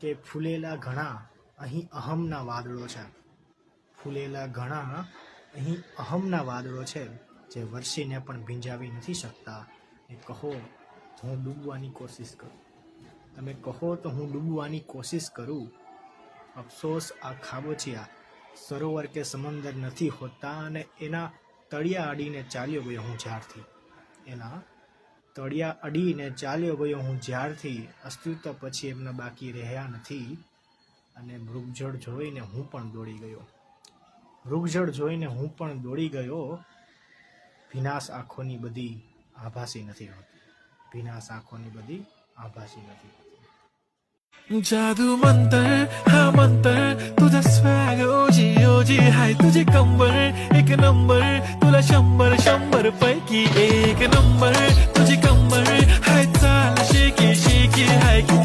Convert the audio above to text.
કે ફૂલેલા ઘણા અહીં અહમના વાદળો છે. ફૂલેલા ઘણા અહીં અહમના વાદળો છે જે વરસીને પણ ભીંજાવી નથી શકતા. એ કહો તો હું ડૂબવાની કોશિશ કરું. તમે કહો તો હું ડૂબવાની કોશિશ કરું. અફસોસ, આ ખાબોચિયા સરોવર કે સમંદર નથી હોતા અને એના તળિયા અડીને ચાલ્યો ગયો હું જ્યારથી એના તળિયા અડીને ચાલ્યો ગયો હું જ્યારથી અસ્તિત્વ પછી એમના બાકી રહ્યા નથી અને મૃગજળ જોઈને હું પણ દોડી ગયો મૃગજળ જોઈને હું પણ દોડી ગયો વિનાશ આંખોની બધી આભાસી નથી હોતી વિનાશ આંખોની બધી આભાસી નથી હોતી जादू मंतर हा मंतर तुझा स्वॅग ओजी ओजी हाय तुझे कंबर एक नंबर तुला शंभर शंभर पैकी एक नंबर gidi, hey gidi.